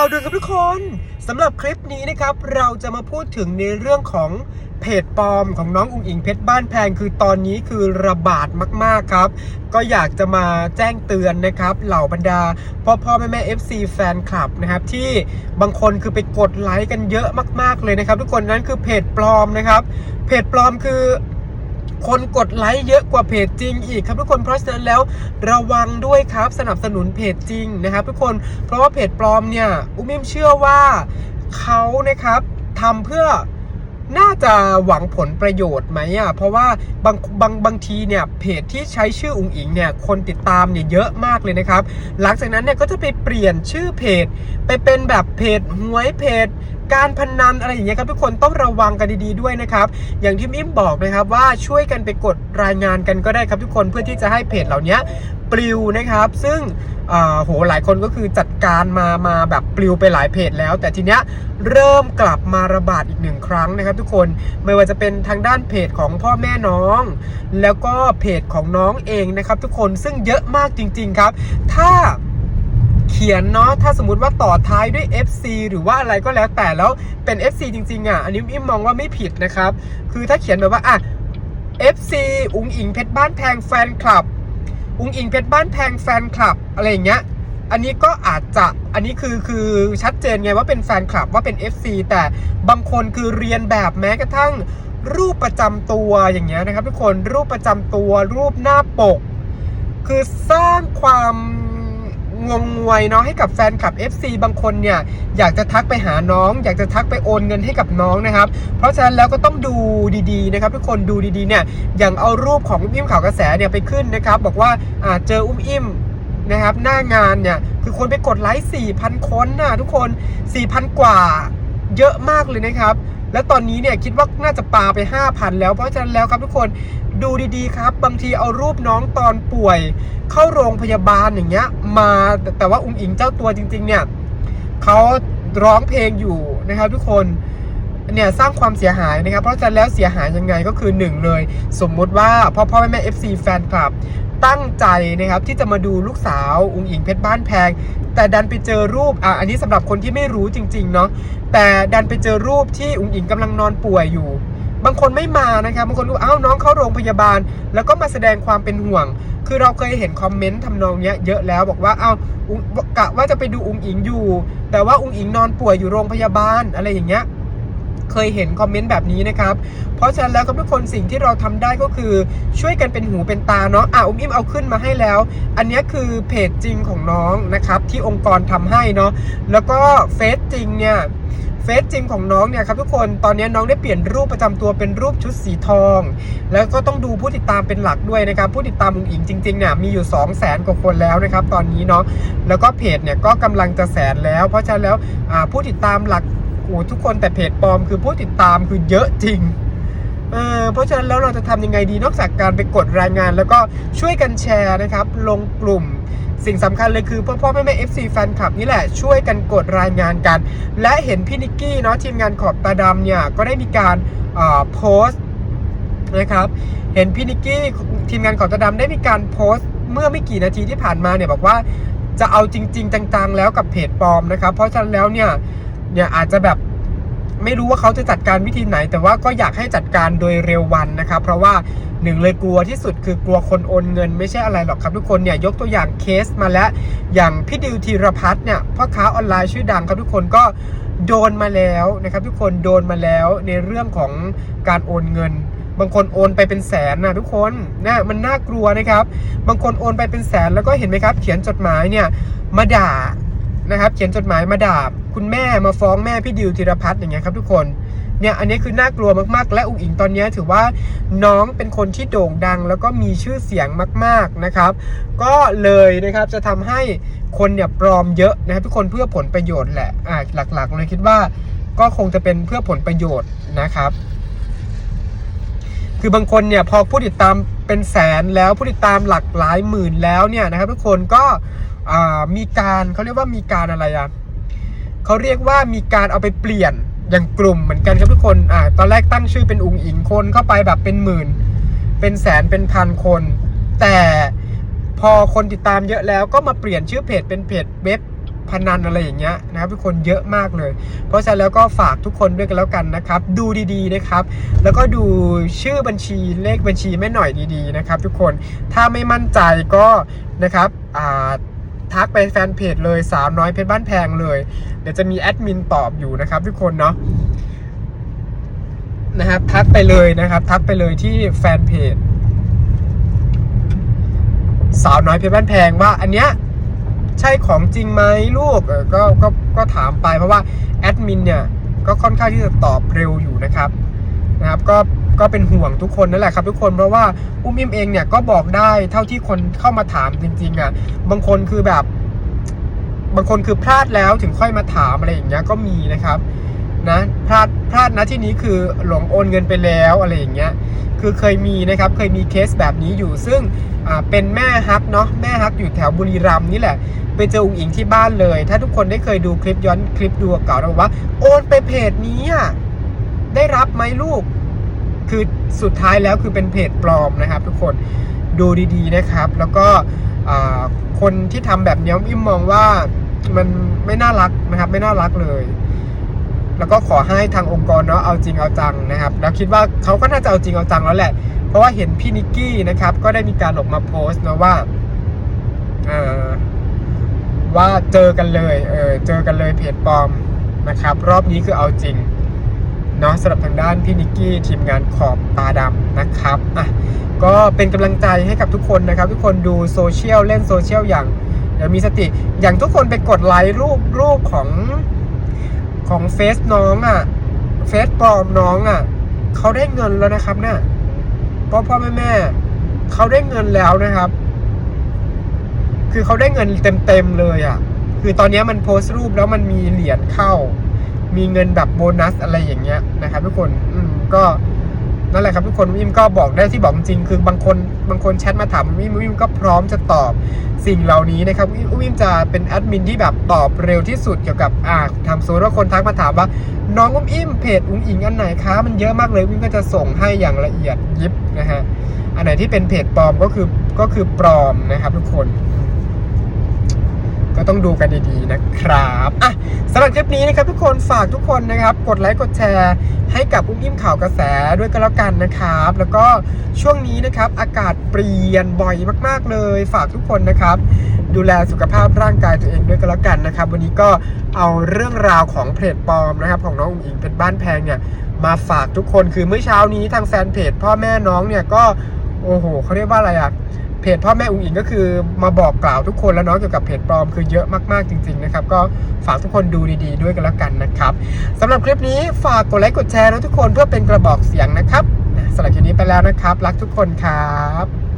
าวด่วนครับทุกคนสำหรับคลิปนี้นะครับ เราจะมาพูดถึงในเรื่องของเพจปลอมของน้องอุ๋งอิงเพชรบ้านแพงคือตอนนี้คือระบาดมากๆครับ ก็อยากจะมาแจ้งเตือนนะครับ เหล่าบรรดา พ่อพ่อแม่แม่ FC แฟนคลับนะครับที่บางคนคือไปกดไลค์กันเยอะมาก ๆเลยนะครับ ทุกคนนั้นคือเพจปลอมนะครับ เพจปลอมคือ คนกดไลค์เยอะกว่าเพจจริงอีกครับทุกคนเพราะฉะนั้นแล้วระวังด้วยครับสนับสนุนเพจจริงนะครับทุกคนเพราะว่าเพจปลอมเนี่ยอุ้มิมเชื่อว่าเขานะครับทำเพื่อน่าจะหวังผลประโยชน์ไหมอะ เพราะว่าบางบางบางทีเนี่ยเพจที่ใช้ชื่ออุ๋งอิงเนี่ยคนติดตามเนี่ยเยอะมากเลยนะครับ หลังจากนั้นเนี่ยก็จะไปเปลี่ยนชื่อเพจ ไปเป็นแบบเพจหวยเพจ การพนันอะไรอย่างเงี้ยครับทุกคนต้องระวังกันดีๆด้วยนะครับ อย่างที่มิมบอกนะครับว่าช่วยกันไปกดรายงานกันก็ได้ครับทุกคนเพื่อที่จะให้เพจเหล่านี้ปลิวนะครับ ซึ่งอ่าโหหลายคนก็คือจัดการมามาแบบปลิวไปหลายเพจแล้ว แต่ทีเนี้ยเริ่มกลับมาระบาดอีกหนึ่งครั้งนะครับ ทุกคนไม่ว่าจะเป็นทางด้านเพจของพ่อแม่น้อง แล้วก็เพจของน้องเองนะครับ ทุกคนซึ่งเยอะมากจริง ๆครับ ถ้า เขียนเนาะถ้าสมมติว่าต่อท้ายด้วย FC หรือว่าอะไรก็แล้วแต่แล้วเป็น FC จริงๆอะอันนี้อิมมองว่าไม่ผิดนะครับ คือถ้าเขียนแบบว่าอะ FC อุงอิงเพชรบ้านแพงแฟนคลับอุงอิงเพชรบ้านแพงแฟนคลับอะไรอย่างเงี้ยอันนี้ก็อาจจะอันนี้คือคือชัดเจนไงว่าเป็นแฟนคลับว่าเป็น FC แต่บางคนคือเรียนแบบแม้กระทั่งรูปประจำตัวอย่างเงี้ยนะครับทุกคนรูปประจำตัวรูปหน้าปก คือสร้างความ งงงวยเนาะให้กับแฟนคลับ FC บางคนเนี่ยอยากจะทักไปหาน้อง อยากจะทักไปโอนเงินให้กับน้องนะครับ เพราะฉะนั้นแล้วก็ต้องดูดีๆนะครับทุกคนดูดีๆเนี่ยอย่างเอารูปของอุ้มอิ่มข่าวกระแสเนี่ยไปขึ้นนะครับ บอกว่าอ่าเจออุ้มอิ่มนะครับหน้างานเนี่ยคือคนไปกดไลค์4,000 คนนะทุกคน 4,000 กว่าเยอะมากเลยนะครับ แล้วตอนนี้เนี่ยคิดว่าน่าจะปาไป 5,000 แล้วเพราะฉะนั้นแล้วครับทุกคน ดูดีๆครับ บางทีเอารูปน้องตอนป่วย เข้าโรงพยาบาลอย่างเงี้ย มาแต่ว่าอุ้งอิงเจ้าตัวจริง ๆ เนี่ยเขาร้องเพลงอยู่นะครับทุกคนเนี่ยสร้างความเสียหายนะครับ เพราะฉะนั้นแล้วเสียหายยังไงก็คือหนึ่งเลย สมมุติว่าพ่อพ่อแม่แม่ FC แฟนคลับ ตั้งใจนะครับที่จะมาดูลูกสาวอุ้งอิงเพชรบ้านแพง แต่ดันไปเจอรูปอะอันนี้สำหรับคนที่ไม่รู้จริงๆเนาะแต่ดันไปเจอรูปที่อุ้งอิงกำลังนอนป่วยอยู่ บางคนไม่มานะครับบางคนรู้อ้าวน้องเข้าโรงพยาบาล แล้วก็มาแสดงความเป็นห่วง คือเราเคยเห็นคอมเมนต์ทำนองเนี้ยเยอะแล้วบอกว่าอ้าวกะว่าจะไปดูอุงอิงอยู่ แต่ว่าอุงอิงนอนป่วยอยู่โรงพยาบาลอะไรอย่างเงี้ยเคยเห็นคอมเมนต์แบบนี้นะครับ เพราะฉะนั้นแล้วครับทุกคนสิ่งที่เราทำได้ก็คือช่วยกันเป็นหูเป็นตาเนาะอะอุ้มอิ่มเอาขึ้นมาให้แล้ว อันนี้คือเพจจริงของน้องนะครับที่องค์กรทำให้เนาะแล้วก็เฟซจริงเนี่ย เฟซจริงของน้องเนี่ยครับทุกคนตอนนี้น้องได้เปลี่ยนรูปประจำตัวเป็นรูปชุดสีทอง แล้วก็ต้องดูผู้ติดตามเป็นหลักด้วยนะครับ ผู้ติดตามอุ๋งอิงจริงๆเนี่ยมีอยู่ 2 0 0แสนกว่าคนแล้วนะครับ ตอนนี้เนาะแล้วก็เพจเนี่ยก็กำลังจะแสนแล้ว เพราะฉะนั้นแล้วผู้ติดตามหลักโอ้ทุกคนแต่เพจปลอมคือผู้ติดตามคือเยอะจริงเออเพราะฉะนั้นแล้วเราจะทำยังไงดีนอกจากการไปกดรายงาน แล้วก็ช่วยกันแชร์นะครับ ลงกลุ่ม สิ่งสำคัญเลยคือพ่อพ่อแม่แม่ FC แฟนคลับนี่แหละช่วยกันกดรายงานกัน และเห็นพี่นิกกี้เนาะทีมงานขอบตาดำเนี่ยก็ได้มีการอ่าโพสต์นะครับเห็นพี่นิกกี้ทีมงานขอบตาดำได้มีการโพสต์ เมื่อไม่กี่นาทีที่ผ่านมาเนี่ยบอกว่าจะเอาจริง ๆ จังๆ แล้วกับเพจปลอมนะครับเพราะฉะนั้นแล้วเนี่ยเนี่ยอาจจะแบบไม่รู้ว่าเขาจะจัดการวิธีไหน แต่ว่าก็อยากให้จัดการโดยเร็ววันนะครับ เพราะว่า หนึ่งเลยกลัวที่สุดคือกลัวคนโอนเงินไม่ใช่อะไรหรอกครับทุกคนเนี่ยยกตัวอย่างเคสมาแล้ว อย่างพี่ดิวธีรพัฒน์เนี่ยพ่อค้าออนไลน์ชื่อดังครับทุกคนก็โดนมาแล้วนะครับทุกคนโดนมาแล้วในเรื่องของการโอนเงิน บางคนโอนไปเป็นแสนนะทุกคนนะมันน่ากลัวนะครับ บางคนโอนไปเป็นแสนแล้วก็เห็นไหมครับ เขียนจดหมายเนี่ยมาด่านะครับ เขียนจดหมายมาด่าคุณแม่มาฟ้องแม่พี่ดิวธีรพัฒน์อย่างเงี้ยครับทุกคน เนี่ยอันนี้คือน่ากลัวมากๆ และอุ๋งอิงตอนนี้ถือว่าน้องเป็นคนที่โด่งดัง แล้วก็มีชื่อเสียงมาก ๆนะครับ ก็เลยนะครับจะทำให้คนเนี่ยปลอมเยอะนะครับทุกคนเพื่อผลประโยชน์แหละอ่าหลักๆเลยคิดว่าก็คงจะเป็นเพื่อผลประโยชน์นะครับ คือบางคนเนี่ยพอผู้ติดตามเป็นแสนแล้วผู้ติดตามหลักหลายหมื่นแล้วเนี่ยนะครับ ทุกคนก็มีการเขาเรียกว่ามีการอะไรอะเขาเรียกว่ามีการเอาไปเปลี่ยน อย่างกลุ่มเหมือนกันครับทุกคนอ่าตอนแรกตั้งชื่อเป็นอุงอิงคนเข้าไปแบบเป็นหมื่น เป็นแสนเป็นพันคน แต่พอคนติดตามเยอะแล้วก็มาเปลี่ยนชื่อเพจเป็นเพจเว็บพนันอะไรอย่างเงี้ยนะครับทุกคนเยอะมากเลย เพราะฉะนั้นแล้วก็ฝากทุกคนด้วยกันแล้วกันนะครับ ดูดีๆนะครับ แล้วก็ดูชื่อบัญชีเลขบัญชีแม่หน่อยดีๆนะครับ ทุกคนถ้าไม่มั่นใจก็นะครับอ่า ทักไปแฟนเพจเลยสาวน้อยเพชรบ้านแพงเลย เดี๋ยวจะมีแอดมินตอบอยู่นะครับ ทุกคนเนาะนะครับทักไปเลยนะครับ ทักไปเลยที่แฟนเพจสาวน้อยเพชรบ้านแพงว่าอันเนี้ยใช่ของจริงไหมลูกก็ก็ก็ถามไปเพราะว่าแอดมินเนี่ยก็ค่อนข้างที่จะตอบเร็วอยู่นะครับนะครับ ก็ ก็เป็นห่วงทุกคนนั่นแหละครับ ทุกคนเพราะว่าอุ้มอิมเองเนี่ยก็บอกได้เท่าที่คนเข้ามาถามจริงๆอะบางคนคือแบบ บางคนคือพลาดแล้วถึงค่อยมาถามอะไรอย่างเงี้ยก็มีนะครับนะพลาดพลาดนะที่นี้คือหลงโอนเงินไปแล้วอะไรอย่างเงี้ยคือเคยมีนะครับเคยมีเคสแบบนี้อยู่ ซึ่งเป็นแม่ฮักเนาะแม่ฮักอยู่แถวบุรีรัมย์นี่แหละ ไปเจออุ๋งอิงที่บ้านเลย ถ้าทุกคนได้เคยดูคลิปย้อนคลิปดูเก่าๆนะว่า โอนไปเพจนี้อะได้รับไหมลูก คือสุดท้ายแล้วคือเป็นเพจปลอมนะครับ ทุกคนดูดีๆนะครับ แล้วก็คนที่ทำแบบนี้อิมมองว่ามันไม่น่ารักนะครับ ไม่น่ารักเลย แล้วก็ขอให้ทางองค์กรเนาะเอาจริงเอาจังนะครับ แล้วคิดว่าเขาก็น่าจะเอาจริงเอาจังแล้วแหละ เพราะว่าเห็นพี่นิกกี้นะครับ ก็ได้มีการออกมาโพสต์นะว่าว่าเจอกันเลย เออ เจอกันเลยเพจปลอมนะครับ รอบนี้คือเอาจริง เนาะสำหรับทางด้านพี่นิกกี้ทีมงานขอบตาดำนะครับอะก็เป็นกำลังใจให้กับทุกคนนะครับ ทุกคนดูโซเชียลเล่นโซเชียลอย่างเดี๋ยวมีสติอย่างทุกคนไปกดไลค์รูปรูปของของเฟซน้องอะ่ะเฟซปลอมน้องอะ่ะเขาได้เงินแล้วนะครับเนี่ยพ่อพ่อแม่แม่เขาได้เงินแล้วนะครับ คือเขาได้เงินเต็มๆเลยอะ่ะ คือตอนนี้มันโพสต์รูปแล้วมันมีเหรียญเข้า มีเงินแบบโบนัสอะไรอย่างเงี้ยนะครับทุกคน อืมก็นั่นแหละครับทุกคนวิมก็บอกได้ที่บอกจริงคือบางคนบางคนแชทมาถามวิมวิมก็พร้อมจะตอบสิ่งเหล่านี้นะครับวิมวิมจะเป็นแอดมินที่แบบตอบเร็วที่สุดเกี่ยวกับอ่าทำโซนว่าคนทักมาถามว่า น้องอุ้มอิมเพจอุ้งอิงอันไหนคะมันเยอะมากเลยวิมก็จะส่งให้อย่างละเอียดยิบนะฮะอันไหนที่เป็นเพจปลอมก็คือก็คือปลอมนะครับทุกคน ก็ต้องดูกันดีๆนะครับอะสำหรับคลิปนี้นะครับทุกคนฝากทุกคนนะครับ กดไลค์กดแชร์ให้กับอุ้มอิ่มข่าวกระแสด้วยก็แล้วกันนะครับ แล้วก็ช่วงนี้นะครับอากาศเปลี่ยนบ่อยมาก ๆ เลย ฝากทุกคนนะครับ ดูแลสุขภาพร่างกายตัวเองด้วยก็แล้วกันนะครับ วันนี้ก็เอาเรื่องราวของเพจปลอมนะครับของน้องอุ๋งอิงเป็นบ้านแพงเนี่ยมาฝากทุกคนคือเมื่อเช้านี้ทางแฟนเพจพ่อแม่น้องเนี่ยก็โอ้โหเขาเรียกว่าอะไรอะ เพจพ่อแม่อุ๋งอิงก็คือมาบอกกล่าวทุกคนแล้วเนาะเกี่ยวกับเพจปลอมคือเยอะมากๆจริงๆนะครับก็ฝากทุกคนดูดีๆ ด้วยกันแล้วกันนะครับสำหรับคลิปนี้ฝากกดไลค์กดแชร์นะทุกคนเพื่อเป็นกระบอกเสียงนะครับสำหรับคลิปนี้ไปแล้วนะครับ รักทุกคนครับ